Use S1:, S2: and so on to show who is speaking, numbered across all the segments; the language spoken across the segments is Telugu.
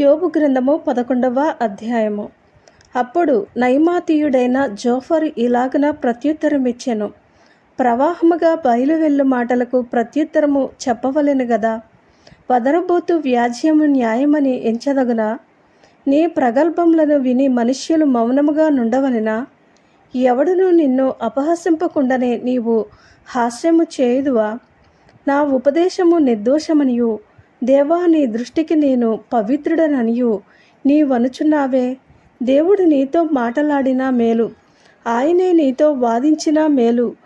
S1: యోబు గ్రంథము పదకొండవ అధ్యాయము. అప్పుడు నైమాతీయుడైన జోఫర్ ఇలాగన ప్రత్యుత్తరమిచ్చెను. ప్రవాహముగా బయలువెళ్ళు మాటలకు ప్రత్యుత్తరము చెప్పవలెను గదా. వదరబోతు వ్యాజ్యము న్యాయమని ఎంచదగునా? నీ ప్రగల్భములను విని మనుష్యులు మౌనముగా నుండవలెనా ఎవడును నిన్ను అపహసింపకుండానే నీవు హాస్యము చేయుదువా? నా ఉపదేశము నిర్దోషమనియు. దేవా నీ దృష్టికి నేను పవిత్రుడననియు నీవనుచున్నావే. దేవుడు నీతో మాటలాడినా మేలు. ఆయనే నీతో వాదించినా మేలు.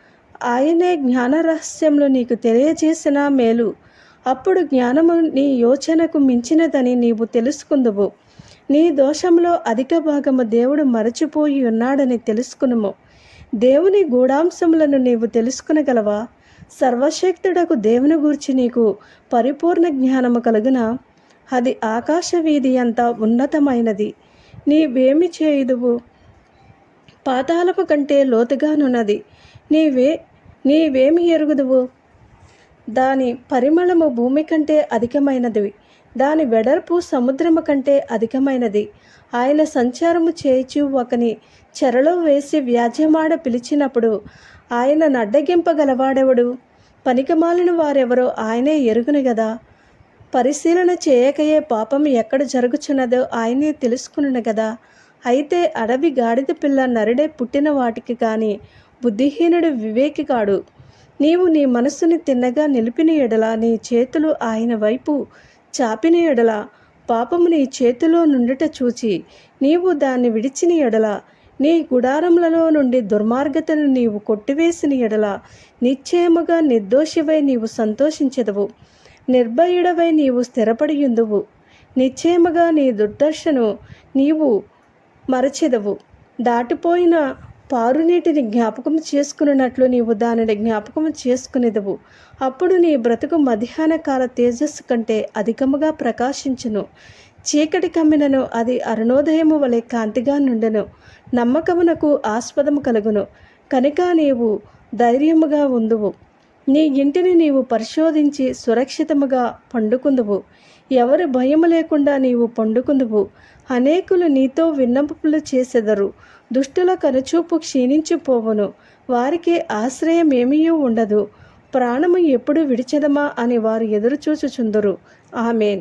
S1: ఆయనే జ్ఞాన రహస్యంలో నీకు తెలియజేసినా మేలు. అప్పుడు జ్ఞానము నీ యోచనకు మించినదని నీవు తెలుసుకుందువు. నీ దోషంలో అధిక భాగము దేవుడు మరచిపోయి ఉన్నాడని తెలుసుకునుము. దేవుని గూఢాంశములను నీవు తెలుసుకునగలవా? సర్వశక్తుడకు దేవుని గూర్చి నీకు పరిపూర్ణ జ్ఞానము కలుగున? అది ఆకాశ వీధి అంత ఉన్నతమైనది. నీవేమి చేయుదువు? పాతాలపు కంటే లోతుగానున్నది నీవే నీవేమి ఎరుగుదువు? దాని పరిమళము భూమి కంటే అధికమైనది. దాని వెడల్పు సముద్రము కంటే అధికమైనది. ఆయన సంచారము చేయిచు ఒకని చెరలో వేసి వ్యాజ్యమాడ పిలిచినప్పుడు ఆయన నడ్డగింపగలవాడెవడు? పనికిమాలిన వారెవరో ఆయనే ఎరుగును గదా? పరిశీలన చేయకయే పాపం ఎక్కడ జరుగుచున్నదో ఆయనే తెలుసుకును గదా? అయితే అడవి గాడిద పిల్ల నరుడే పుట్టిన వాటికి కానీ బుద్ధిహీనుడు వివేకి కాడు. నీవు నీ మనస్సుని తిన్నగా నిలిపిన ఎడల నీ చేతులు ఆయన వైపు చాపిన ఎడల పాపము నీ చేతిలో నుండుట చూచి నీవు దాన్ని విడిచిన ఎడల నీ గుడారములలో నుండి దుర్మార్గతను నీవు కొట్టివేసిన ఎడల నిశ్చయముగా నిర్దోషివై నీవు సంతోషించెదవు నిర్భయుడవై నీవు స్థిరపడియుందువు. నిశ్చయముగా నీ దుర్దర్శను నీవు మరచెదవు. దాటిపోయిన పారునీటిని జ్ఞాపకం చేసుకున్నట్లు నీవు దానిని జ్ఞాపకం చేసుకునేదవు. అప్పుడు నీ బ్రతుకు మధ్యాహ్న కాల తేజస్సు కంటే అధికముగా ప్రకాశించును. చీకటి కమ్మినను అది అరుణోదయము వలె కాంతిగా నుండెను. నమ్మకమునకు ఆస్పదము కలుగును. కనుక నీవు ధైర్యముగా ఉందువు. నీ ఇంటిని నీవు పరిశోధించి సురక్షితముగా పండుకుందువు. ఎవరి భయం లేకుండా నీవు పండుకుందువు. అనేకులు నీతో విన్నపములు చేసెదరు. దుష్టుల కనుచూపు క్షీణించిపోవును. వారికి ఆశ్రయం ఏమీ ఉండదు. ప్రాణము ఎప్పుడు విడిచెదమా అని వారు ఎదురుచూచుచుందరు. ఆమెన్.